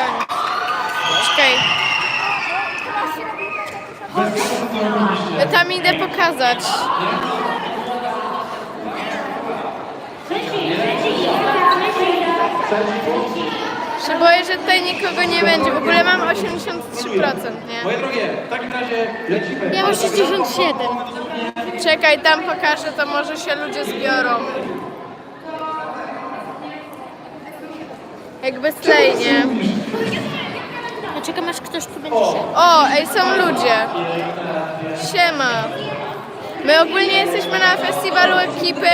specjalnie. Czekaj. Ja tam idę pokazać. Się boję, że tutaj nikogo nie będzie. W ogóle mam 83%, nie? Moje drogie, w takim razie lecimy. Ja mam 67. Czekaj, tam pokażę, to może się ludzie zbiorą. Jakby slej, nie? Ja czekam aż ktoś tu będzie szedł. O, ej, są ludzie. Siema. My ogólnie jesteśmy na festiwalu ekipy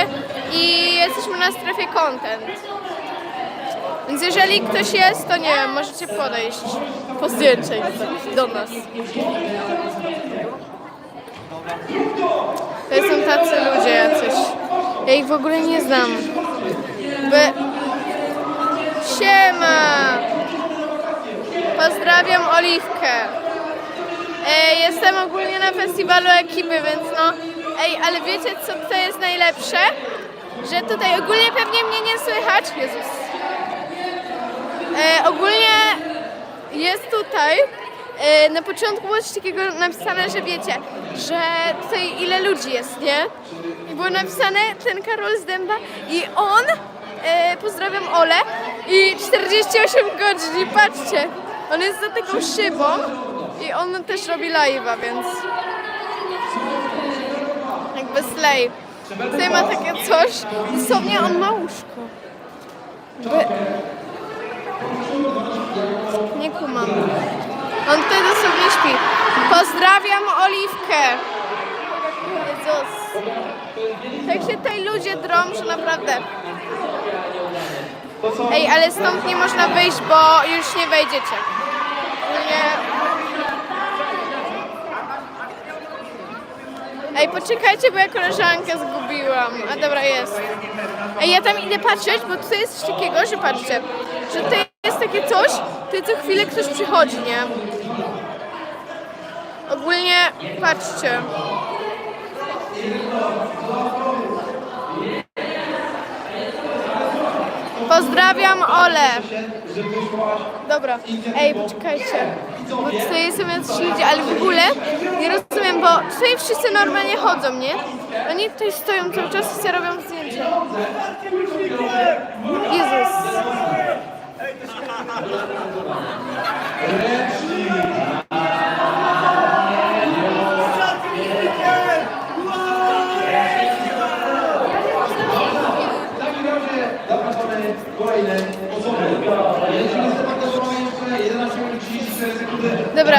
i jesteśmy na strefie content. Więc jeżeli ktoś jest, to nie wiem, możecie podejść po zdjęcie do nas. To są tacy ludzie jacyś. Ja ich w ogóle nie znam. By... Siema! Pozdrawiam Oliwkę. E, jestem ogólnie na festiwalu ekipy, więc no. Ej, ale wiecie co tutaj jest najlepsze? Że tutaj ogólnie pewnie mnie nie słychać. Jezus. E, ogólnie jest tutaj. E, na początku było coś takiego napisane, że wiecie, że tutaj ile ludzi jest, nie? I było napisane ten Karol z Dęba i on, e, pozdrawiam Ole, i 48 godzin, patrzcie, on jest za taką szybą i on też robi live'a, więc jakby slay. Tutaj ma takie coś, dosłownie on ma łóżko. Jakby... Nie kumam. On tutaj dosłownie śpi. Pozdrawiam Oliwkę. Jezus. Tak się tutaj ludzie drą, że naprawdę. Ej, ale stąd nie można wyjść, bo już nie wejdziecie. Ej, poczekajcie, bo ja koleżankę zgubiłam. A dobra, jest. Ej, ja tam idę patrzeć, bo tutaj jest coś takiego, że patrzcie, że tutaj jest takie coś, tutaj co chwilę ktoś przychodzi, nie? Ogólnie, patrzcie. Pozdrawiam Ole. Dobra, ej, poczekajcie. Bo tutaj jacyś ludzie, ale w ogóle nie rozumiem, bo tutaj wszyscy normalnie chodzą, nie? Oni tutaj stoją cały czas i sobie robią zdjęcia. Jezus. W takim razie zapraszamy kolejne osoby. Lecimy z departamentem jeszcze 11 minut 34 sekundy. Dobra,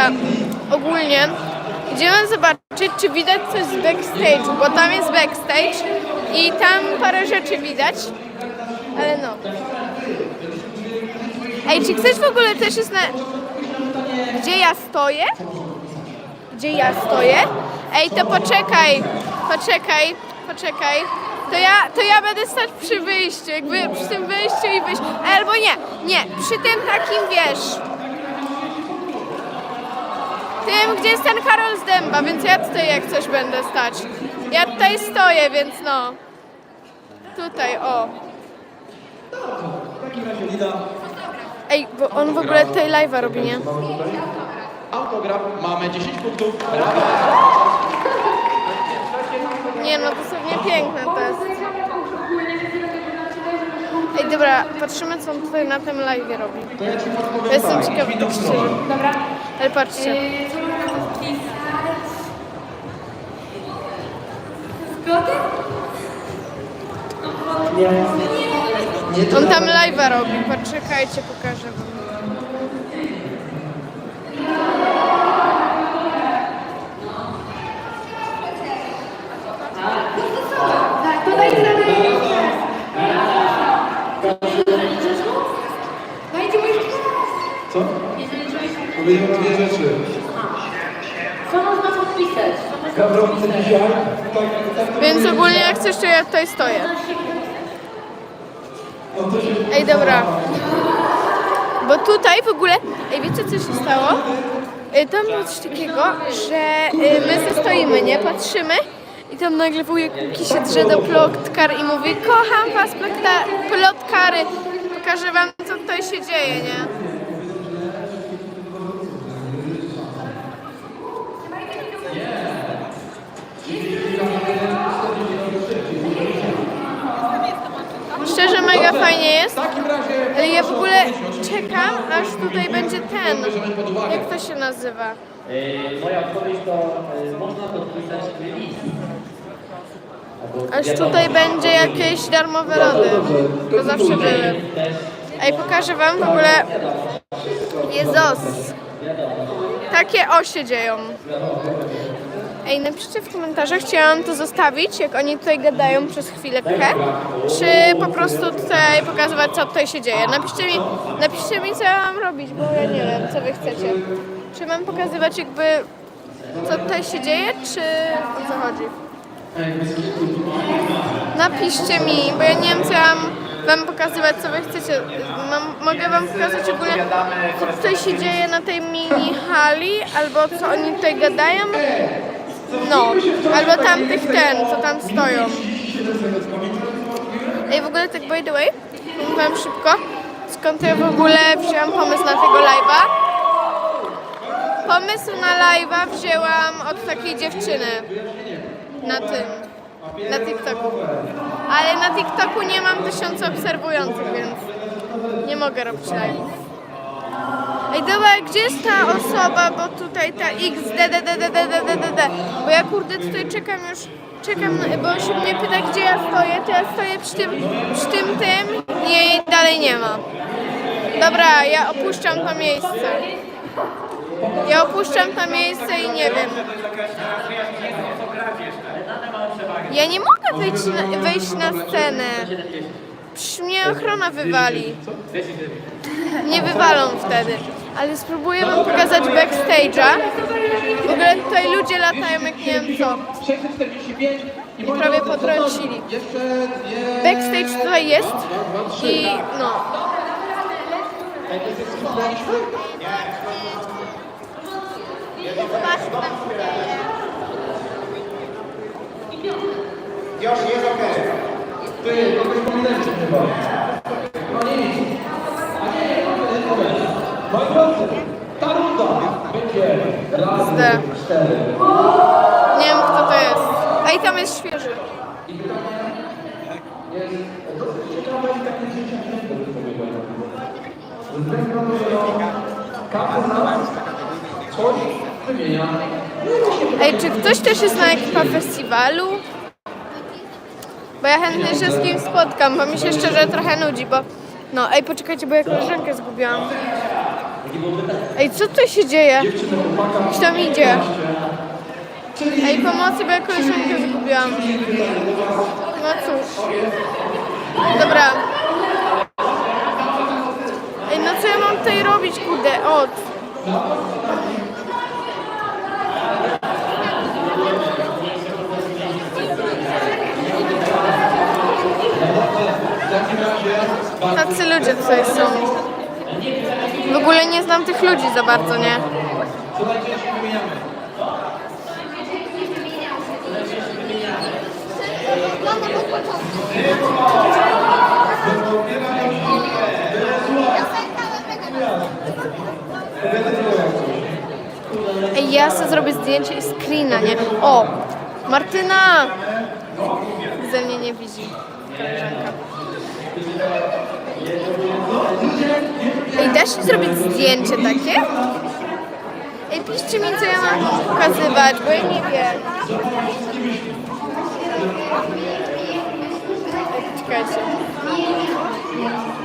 ogólnie idziemy zobaczyć, czy widać coś z backstage, bo tam jest backstage i tam parę rzeczy widać, ale no. Ej, czy ktoś w ogóle też jest na... Gdzie ja stoję? Gdzie ja stoję? Ej, to poczekaj, poczekaj, poczekaj. To ja, to ja będę stać przy wyjściu, jakby przy tym wejściu i wyjściu. Albo nie, nie, przy tym takim, wiesz, tym, gdzie jest ten Karol z Dęba, więc ja tutaj jak coś będę stać. Ja tutaj stoję, więc no. Tutaj, o. Ej, bo on w ogóle tutaj live'a robi, nie? Autograf mamy 10 punktów. Nie no, dosłownie piękne to jest. Ej, dobra, patrzymy co on tutaj na tym live'ie robi. To ja ci podpowiem jestem tak. ciekawa. Dobra. Ale patrzcie. On tam live'a robi, poczekajcie, pokażę wam. Powiedział dwie rzeczy. Co można podpisać? Gawrowice dzisiaj. Tak, tak, Więc ogólnie jak coś, to ja tutaj stoję. no to się Ej, dobra. Bo tutaj w ogóle, ej, wiecie co się stało? Y, Tam było coś takiego, że y, my ze stoimy, nie? Patrzymy i tam nagle wujek Kuki się drze do plotkar i mówi kocham was, plotkary. Pokażę wam, co tutaj się dzieje, nie? Ej, ja w ogóle czekam, aż tutaj będzie ten. Jak to się nazywa? E, Moja odpowiedź to e, można podpisać list. Albo Aż tutaj będzie jakieś darmowe lody. To zawsze były. Ej, pokażę wam w ogóle. Jezus. Takie o się dzieją. Ej, napiszcie w komentarzach, chciałam to zostawić, jak oni tutaj gadają przez chwilkę, czy po prostu tutaj pokazywać, co tutaj się dzieje. Napiszcie mi, napiszcie mi, co ja mam robić, bo ja nie wiem, co wy chcecie. Czy mam pokazywać jakby, co tutaj się dzieje, czy o co chodzi? Napiszcie mi, bo ja nie wiem, co ja mam wam pokazywać, co wy chcecie. Mam, mogę wam pokazać ogólnie, co tutaj się dzieje na tej mini hali, albo co oni tutaj gadają. No, albo tamtych ten, co tam stoją. Ej, w ogóle tak by the way, wam szybko, skąd ja w ogóle wzięłam pomysł na tego live'a. Pomysł na live'a wzięłam od takiej dziewczyny na tym, na TikToku. Ale na TikToku nie mam tysiąca obserwujących, więc nie mogę robić live'ów. Ej, dobra, gdzie jest ta osoba, bo tutaj ta XDDDDDDDD, bo ja kurde tutaj czekam już, czekam, bo się mnie pyta, gdzie ja stoję, to ja stoję przy tym, przy tym tym jej dalej nie ma. Dobra, ja opuszczam to miejsce. Ja opuszczam to miejsce i nie wiem. Ja nie mogę wyjść na, wejść na scenę. Przecież mnie ochrona wywali. Nie wywalą wtedy. Ale spróbuję wam pokazać backstage'a. W ogóle tutaj ludzie latają jak nie wiem co. 645 i prawie potrącili. Backstage tutaj jest i no. Już jest okej. Pominęliście chyba. No nic. A nie, nie, nie, nie. Moi drodzy, ta runda będzie raz, Zde. cztery. Nie wiem kto to jest. I tam jest świeży. Jest dosyć ciekawe i takie dziecięce, bym powiedział. Ze względu na to, że każdy z nas coś wymienia. Ej, czy ktoś też jest na ekipa festiwalu? Bo ja chętnie się z kim spotkam, bo mi się szczerze trochę nudzi, bo... No, ej, poczekajcie, bo ja koleżankę zgubiłam. Ej, co tutaj się dzieje? Ktoś tam idzie. Ej, pomocy, bo ja koleżankę zgubiłam. No cóż. Dobra. Ej, no co ja mam tutaj robić, kurde? O, tacy ludzie tutaj są. W ogóle nie znam tych ludzi za bardzo, nie? Ej, ja sobie zrobię zdjęcie i screena, nie? O! Martyna! Ze mnie nie widzi. Koleżanka. Ej, da się zrobić zdjęcie takie? Ej, piszcie mi, co ja mam pokazywać, bo ja nie wiem. Ej, czekajcie.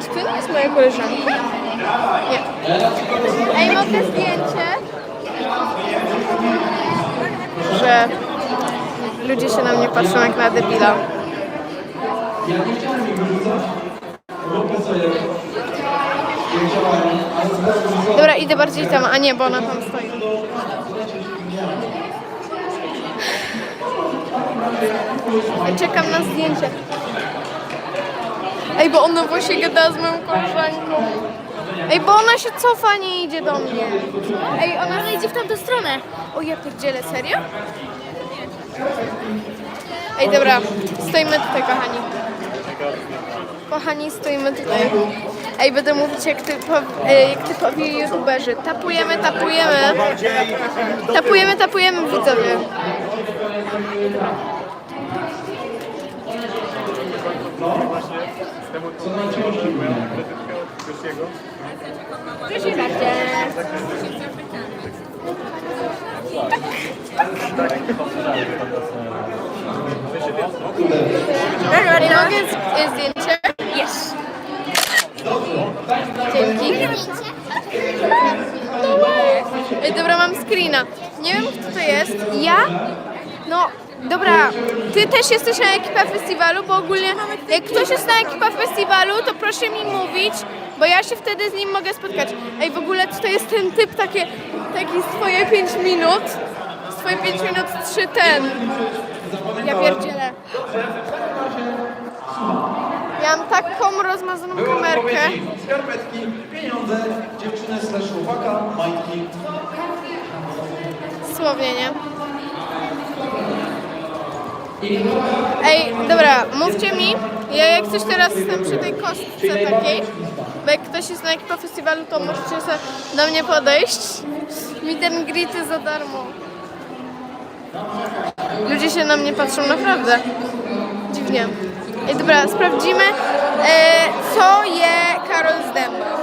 Czy to nie jest moja koleżanka? Nie. Ej, mogę zdjęcie? Że ludzie się na mnie patrzą jak na debila. Ja nie chciałem ich wyrzucać. Dobra, idę bardziej tam, a nie, bo ona tam stoi. Czekam na zdjęcie. Ej, bo ona właśnie gada z moją koleżanką. Ej, bo ona się cofa, nie idzie do mnie. Ej, ona idzie w tamtą stronę. O, ja pierdzielę, serio? Ej, dobra, stoimy tutaj, kochani. Kochani, stoimy tutaj. Ej, będę mówić jak, typo, e, jak typowi youtuberzy. Tapujemy, tapujemy. Tapujemy, tapujemy, widzowie. Proszę bardzo. Z- zdjęcie? Yes. Dzięki. Ej, dobra, screena. Nie wiem, kto to jest. Ja? No, dobra. Ty też jesteś na ekipa festiwalu, bo ogólnie jak ktoś jest na ekipa festiwalu, to proszę mi mówić, bo ja się wtedy z nim mogę spotkać. Ej, w ogóle tutaj jest ten typ, takie, taki swoje 5 minut. Swoje 5 minut 3 ten. Ja pierdzielę. Ja mam taką rozmazaną kamerkę. Skarpetki, pieniądze, dziewczynę slash chłopaka, majtki. Słownie, nie? Ej, dobra, mówcie mi, ja jak coś teraz jestem przy tej kostce takiej, bo jak ktoś jest na ekipa festiwalu, to możecie sobie do mnie podejść. Mi ten grity za darmo. Ludzie się na mnie patrzą naprawdę. Dziwnie. Ej, dobra, sprawdzimy, e, co je Karol Zdęba.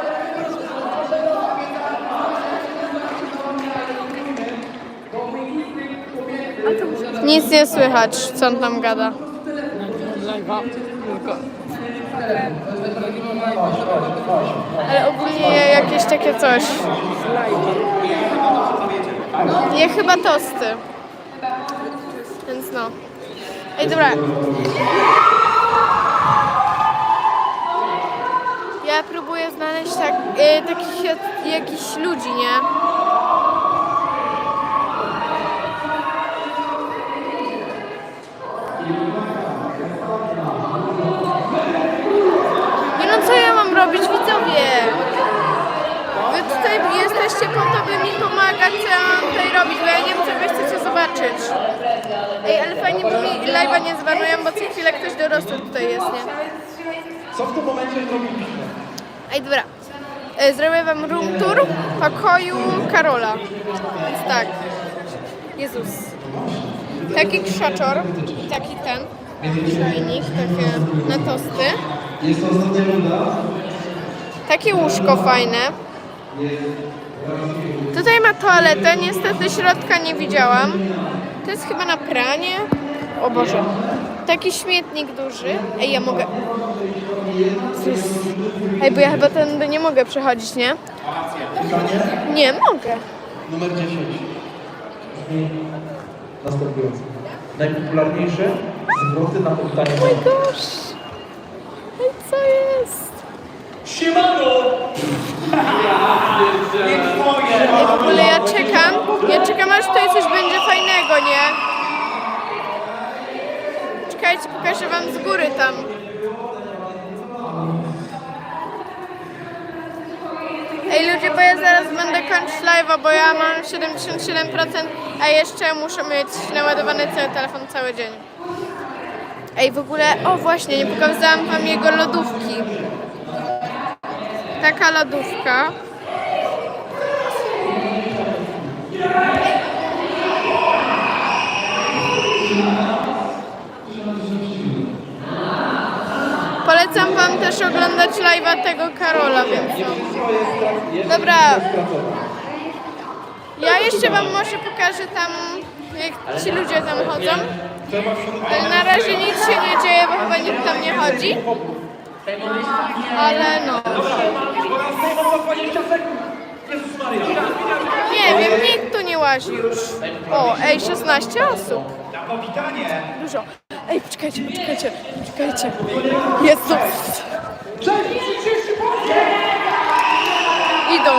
Nic nie słychać, co on tam gada. Ale ogólnie jakieś takie coś. Je chyba tosty. Więc no. Ej, dobra. Ja próbuję znaleźć tak, e, takich jak- jakichś ludzi? Nie no co ja mam robić, widzowie? Wy tutaj jesteście po to, by mi pomagać, co ja mam tutaj robić, bo ja nie wiem, co wy chcecie zobaczyć. Ej, ale fajnie, bo mi live'a nie zbanują, bo co chwilę ktoś dorosły tutaj jest, nie? Co w tym momencie zrobiliśmy? Ej, dobra. E, Zrobię wam room tour pokoju Karola. Więc tak. Jezus. Taki krzaczor i taki ten. Czajnik, takie na tosty. Jest to ostatnia runda. Takie łóżko fajne. Tutaj ma toaletę, niestety środka nie widziałam. To jest chyba na pranie. O Boże. Taki śmietnik duży. Ej, ja mogę... Jezus. Ej, bo ja chyba tędy nie mogę przechodzić, nie? Nie, mogę. numer 10. Brzmi następująco. Najpopularniejsze zwroty na powitanie Oh my gosh. Ej, co jest? Siemano! Ej, w ogóle ja czekam. Ja czekam, aż tutaj coś będzie fajnego, nie? Czekajcie, pokażę wam z góry tam. Ej ludzie, bo ja zaraz będę kończyć live'a, bo ja mam 77%, a jeszcze muszę mieć naładowany cały telefon cały dzień. Ej, w ogóle, o właśnie, nie pokazałam wam jego lodówki. Taka lodówka. Polecam wam też oglądać live'a tego Karola, więc no. Dobra. Ja jeszcze wam może pokażę tam, jak ci ludzie tam chodzą. Na razie nic się nie dzieje, bo chyba nikt tam nie chodzi. Ale no. Nie wiem, nikt tu nie łazi już. O, ej, 16 osób. Dużo. Ej, poczekajcie, poczekajcie, poczekajcie. Jezus. Idą.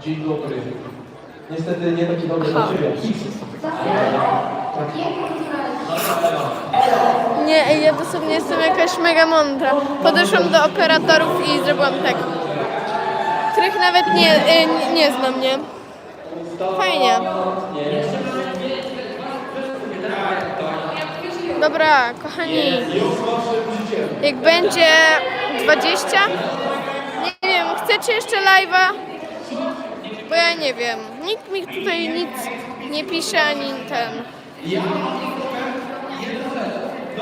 Dzień dobry. Niestety nie taki dobry dla Ciebie. Nie, ja dosłownie jestem jakaś mega mądra. Podeszłam do operatorów i zrobiłam tak. Których nawet nie, y, nie, nie znam, nie? Fajnie. Dobra, kochani. Jak będzie 20, nie wiem, chcecie jeszcze live'a? Bo ja nie wiem. Nikt mi tutaj nic nie pisze ani ten.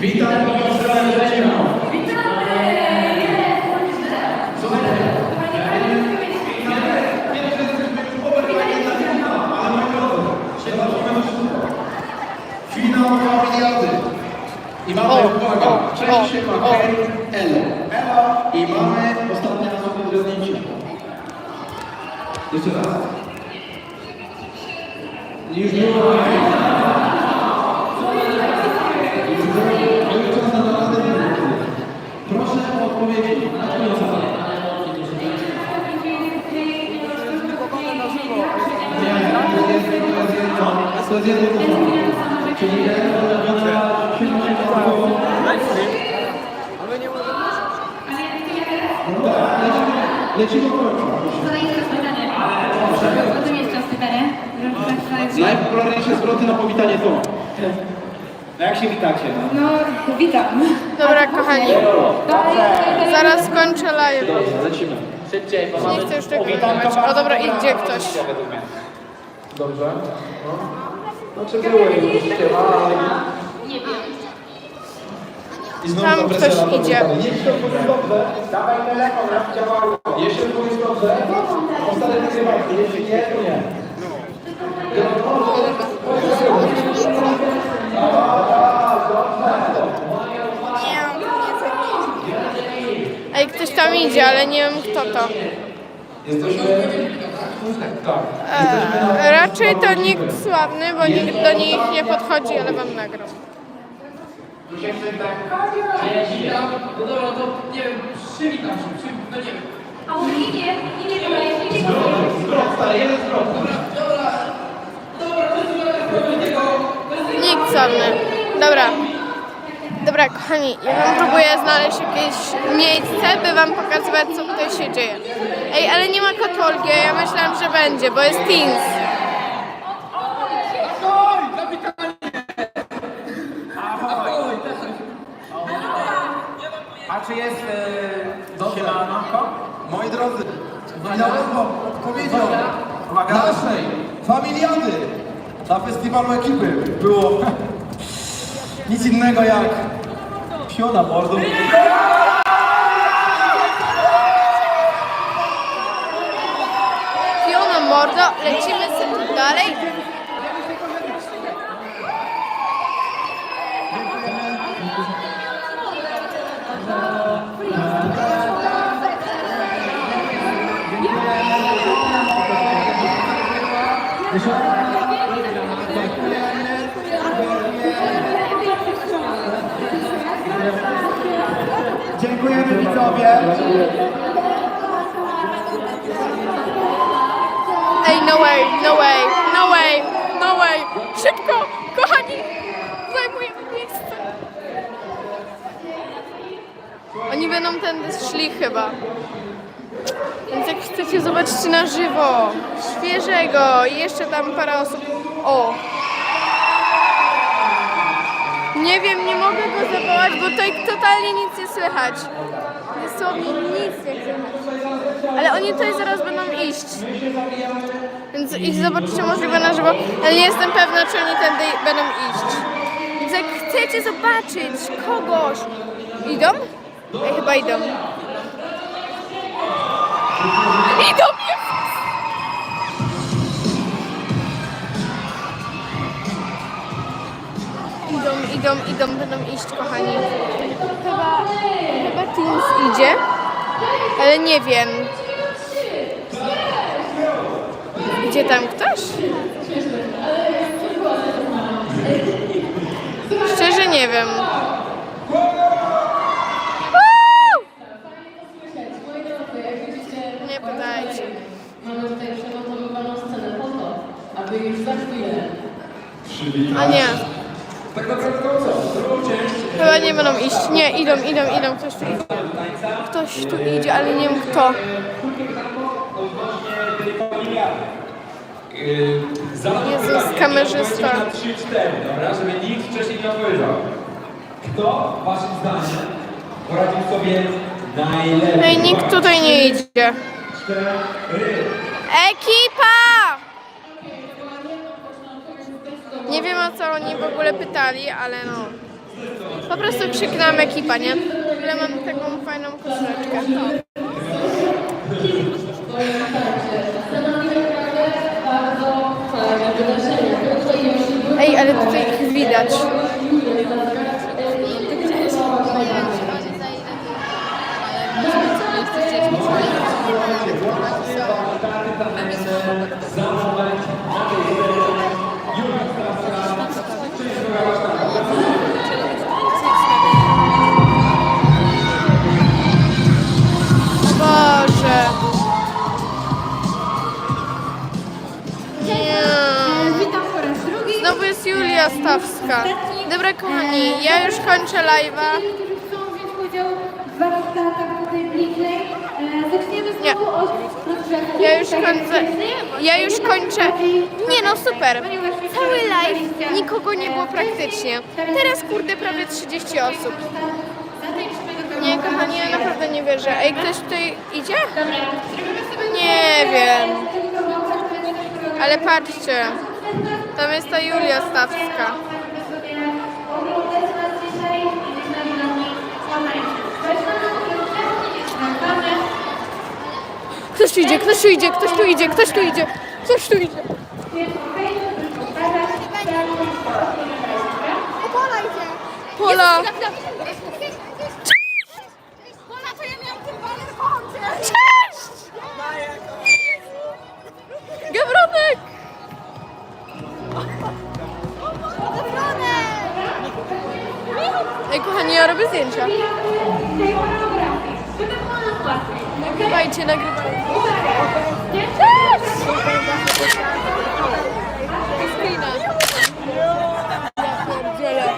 Witam profesora Grzegorza. Finał miliardy. I mamy, O, uwaga, o, część się o, ma o. Ela. Ela i mamy ostatnie osoby do zdjęcia. Jeszcze raz. Już nie ma. Proszę o odpowiedzi. Na koniec Nie, to jest jedno, to jest jedno. To. Czyli jedna ulubiona firma się nazywa. No tak, lecimy, lecimy końcu. Co tu jeszcze jest pytanie? Najpopularniejsze zwroty na powitanie to. No jak się witacie? No? No, witam. Dobra, kochani, zaraz skończę live. Lecimy. Szybciej, bo Nie chcę już tego nagrywać. O dobra, idzie ktoś. Dobrze. No. Znaczy było już ale... I znowu Tam ktoś idzie. Jeśli jest dobrze, dawaj telefon, raz działało. Jeśli dobrze, ostatnie. Jeśli nie, to nie. Ej, ktoś tam idzie, ale nie wiem kto to. Jesteśmy... Tak. E, raczej to nikt sławny, bo nikt do nich nie podchodzi, ale wam nagram. No dobra, to nie wiem, przywitam się, przy, no nie wiem. A może imię? Imię tutaj, imię Zwrot, stary, jeden zwrot. Nikt sławny. Dobra. Dobra, kochani, ja wam próbuję znaleźć jakieś miejsce, by wam pokazywać, co tutaj się dzieje. Ej, ale nie ma katolgi, ja myślałam, że będzie, bo jest Teens. Drodzy, minąłem wam odpowiedzią naszej familiady na festiwalu ekipy było nic innego jak piona mordą. Fiona Mordo, lecimy sobie dalej. Dziękujemy widzowie. Ej, no way, no way, no way, no way. Szybko, kochani, zajmujemy miejsce. Oni będą tędy szli chyba. Więc jak chcecie, zobaczcie na żywo. Świeżego i jeszcze tam parę osób. O! Nie wiem, nie mogę go zawołać, bo tutaj totalnie nic nie słychać. Dosłownie nic nie słychać. Ale oni tutaj zaraz będą iść. Więc ich zobaczycie możliwe na żywo, ale nie jestem pewna, czy oni tędy będą iść. Więc jak chcecie zobaczyć kogoś... Idą? Ej, chyba idą. Idą! Jezus! Idą, idą, idą, będą iść, kochani. Chyba, chyba Teams idzie, ale nie wiem. Idzie tam ktoś? Szczerze nie wiem. Nie pytajcie. Mamy tutaj przygotowywaną scenę po to, aby już za chwilę A nie, Tak naprawdę to co? Drugą część chyba nie będą iść. Nie, idą, idą, idą. Ktoś tu idzie. Ktoś tu idzie, ale nie wiem kto. Jezus, kamerzysta. na 3-4, dobra? Żeby nikt wcześniej nie odpowiedział. Kto waszym zdaniem poradził sobie najlepiej? Ej, nikt tutaj nie idzie. Ekipa! Nie wiem o co oni w ogóle pytali, ale no. Po prostu krzyknęłam ekipa, nie? Ale mam taką fajną koszuleczkę. Ej, ale tutaj ich widać. Stawska. Dobra kochani, ja już kończę live'a. Którzy chcą wziąć udział w warsztatach tutaj bliżej. E, Nie. od rozgrzewki. Ja już Tak kończę. Ja już kończę. Nie no super. Cały live, nikogo nie było praktycznie. Teraz kurde prawie 30 osób. Nie kochani, ja naprawdę nie wierzę. Ej, ktoś tutaj idzie? Nie wiem. Ale patrzcie. Tam jest ta Julia Stawska. Ktoś tu idzie, ktoś tu idzie, ktoś tu idzie, ktoś tu idzie, ktoś tu idzie. Pola. Cześć! Gawronek! Ej, kochani, ja robię zdjęcia. Nagrywajcie, nagrywajcie. Screena. Ja pierdzielę.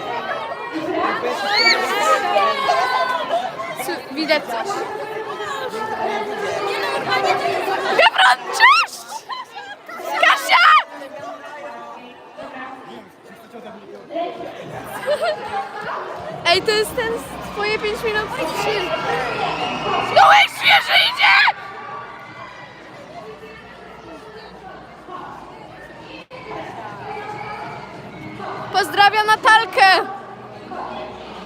Widać coś. Gawron, cześć! Kasia! Ej, to jest ten z twoje 5 minut film. No świeży idzie! Pozdrawiam Natalkę!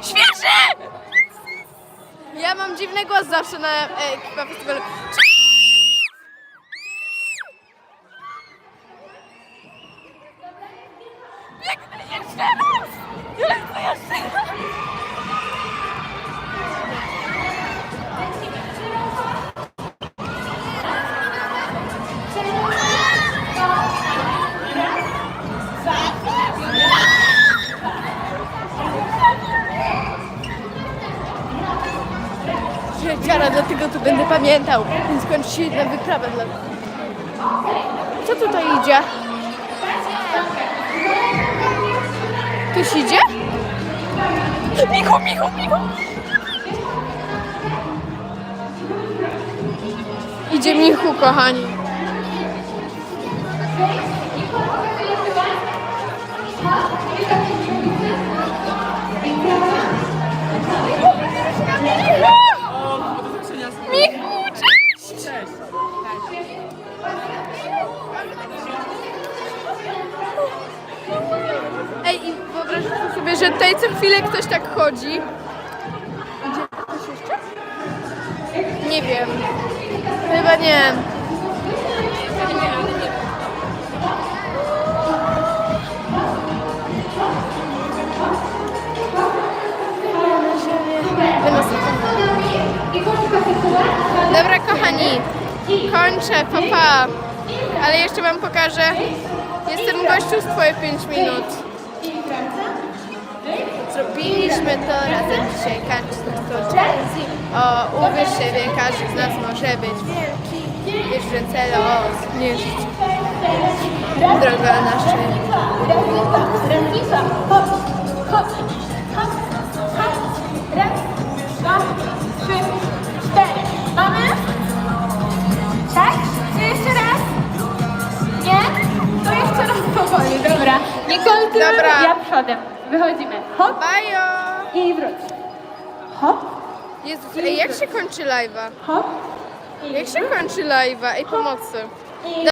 Świeży! Ja mam dziwny głos zawsze na e, festiwalu. Pamiętał. Więc kończy się jedna dla. Co tutaj idzie? Ktoś idzie? Michu, michu, michu! Idzie Michu, kochani. Że tutaj co chwilę ktoś tak chodzi. Idzie ktoś jeszcze? Nie wiem. Chyba nie. Dobra, kochani, kończę, papa. Pa. Ale jeszcze wam pokażę. Jestem gościu z twoje 5 minut. Zrobiliśmy to razem dzisiaj, to Chelsea. O, uwierz siebie, każdy z nas może być wielki. Wiesz, że celos, zmierzyć. Droga na szczyt. Raz, dwa, trzy, cztery. Mamy? Tak? Nicole tyłem, Dobra. ja przodem. Wychodzimy. Hop Bajo! i wróć. Hop, Jezus, ej, jak się kończy live'a? hop. Jak się kończy live'a? Ej, pomocy. I